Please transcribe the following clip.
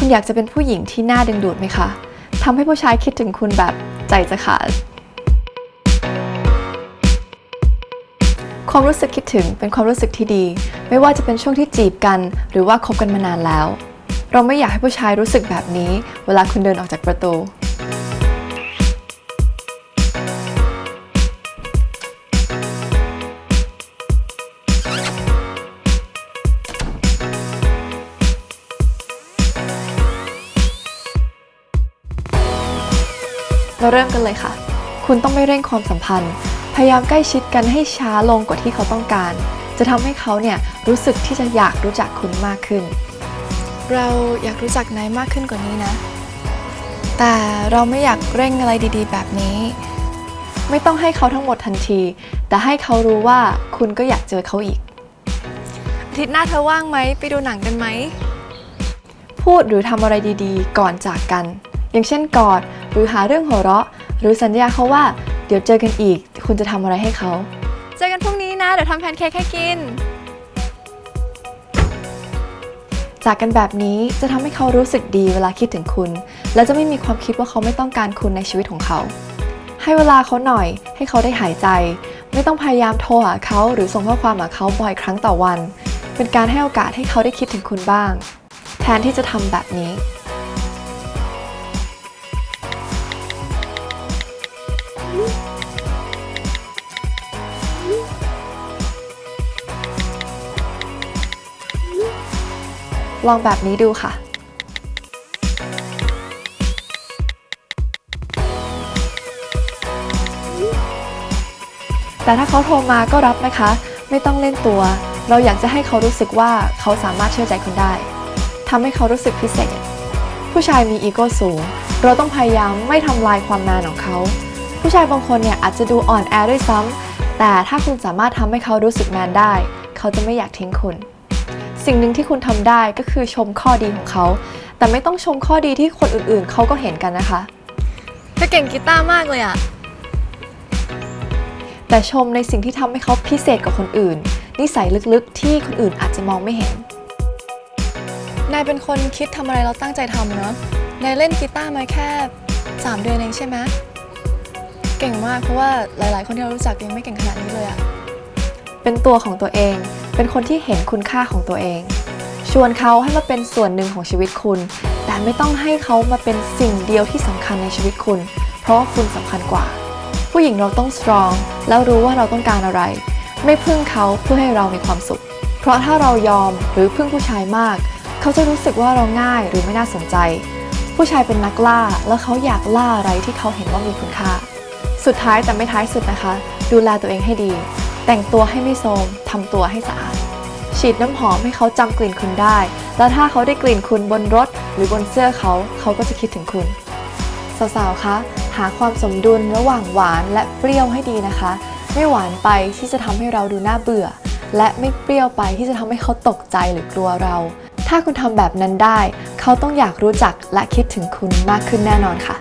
คุณอยากจะเป็นผู้หญิงที่น่าดึงดูดไหมคะทำให้ผู้ชายคิดถึงคุณแบบใจจะขาดความรู้สึกคิดถึงเป็นความรู้สึกที่ดี ไม่ว่าจะเป็นช่วงที่จีบกัน หรือว่าคบกันมานานแล้ว เราไม่อยากให้ผู้ชายรู้สึกแบบนี้ เวลาคุณเดินออกจากประตู เราเริ่มกันเลยค่ะ คุณต้องไม่เร่งความสัมพันธ์ พยายามใกล้ชิดกันให้ช้าลงกว่าที่เขาต้องการ จะทำให้เขาเนี่ยรู้สึกที่จะอยากรู้จักคุณมากขึ้น เราอยากรู้จักนายมากขึ้นกว่านี้นะ แต่เราไม่อยากเร่งอะไรดีๆ แบบนี้ ไม่ต้องให้เขาทั้งหมดทันที แต่ให้เขารู้ว่าคุณก็อยากเจอเขาอีกอาทิตย์หน้าเธอว่างไหมไปดูหนังกันไหมพูดหรือทำอะไรดีๆ ก่อนจากกัน อย่างเช่นกอด หรือหาเรื่องหัวเราะ หรือสัญญาเขาว่า เดี๋ยวเจอกันอีก คุณจะทำอะไรให้เขา เจอกันพรุ่งนี้นะ เดี๋ยวทำแพนเค้กให้กิน จากกันแบบนี้จะทำให้เขารู้สึกดีเวลาคิดถึงคุณ และจะไม่มีความคิดว่าเขาไม่ต้องการคุณในชีวิตของเขา ให้เวลาเขาหน่อย ให้เขาได้หายใจ ไม่ต้องพยายามโทรหาเขาหรือส่งข้อความหาเขาบ่อยครั้งต่อวัน เป็นการให้โอกาสให้เขาได้คิดถึงคุณบ้าง แทนที่จะทำแบบนี้ ลองแบบนี้ดูค่ะแต่ถ้าเขาโทรมาก็รับนะคะ ไม่ต้องเล่นตัว เราอยากจะให้เขารู้สึกว่าเขาสามารถเชื่อใจคุณได้ทำให้เขารู้สึกพิเศษ ผู้ชายมีอีโก้สูง เราต้องพยายามไม่ทำลายความแมนของเขา ผู้ชายบางคนเนี่ยอาจจะดูอ่อนแอด้วยซ้ำแต่ถ้าคุณสามารถทำให้เขารู้สึกแมนได้ เขาจะไม่อยากทิ้งคุณ สิ่งหนึ่งที่คุณทำได้ก็คือชมข้อดีของเขา แต่ไม่ต้องชมข้อดีที่คนอื่นๆ เขาก็เห็นกันนะคะเธอเก่งกีตาร์มากเลยอะแต่ชมในสิ่งที่ทำให้เขาพิเศษกว่าคนอื่น นิสัยลึกๆ ที่คนอื่นอาจจะมองไม่เห็น นายเป็นคนคิดทำอะไรเราตั้งใจทำเนาะนายเล่นกีตาร์มาแค่ 3 เดือนเองใช่ไหมเก่งมากเพราะว่าหลายๆ คนที่เรารู้จักยังไม่เก่งขนาดนี้เลยอะเป็นตัวของตัวเอง เป็นคนที่เห็นคุณค่าของตัวเอง ชวนเขาให้มาเป็นส่วนหนึ่งของชีวิตคุณ แต่ไม่ต้องให้เขามาเป็นสิ่งเดียวที่สำคัญในชีวิตคุณ เพราะว่าคุณสำคัญกว่า ผู้หญิงเราต้อง strong แล้วรู้ว่าเราต้องการอะไร ไม่พึ่งเขาเพื่อให้เรามีความสุข เพราะถ้าเรายอมหรือพึ่งผู้ชายมาก เขาจะรู้สึกว่าเราง่ายหรือไม่น่าสนใจ ผู้ชายเป็นนักล่า แล้วเขาอยากล่าอะไรที่เขาเห็นว่ามีคุณค่า สุดท้ายแต่ไม่ท้ายสุดนะคะ ดูแลตัวเองให้ดี แต่งตัวให้ไม่โทรมทำตัวให้สะอาด ฉีดน้ำหอมให้เขาจำกลิ่นคุณได้ แล้วถ้าเขาได้กลิ่นคุณบนรถ หรือบนเสื้อเขาเขาก็จะคิดถึงคุณ สาวๆ คะ หาความสมดุลระหว่างหวานและเปรี้ยวให้ดีนะคะ ไม่หวานไปที่จะทำให้เราดูน่าเบื่อ และไม่เปรี้ยวไปที่จะทำให้เขาตกใจหรือกลัวเรา ถ้าคุณทำแบบนั้นได้ เขาต้องอยากรู้จักและคิดถึงคุณมากขึ้นแน่นอนค่ะ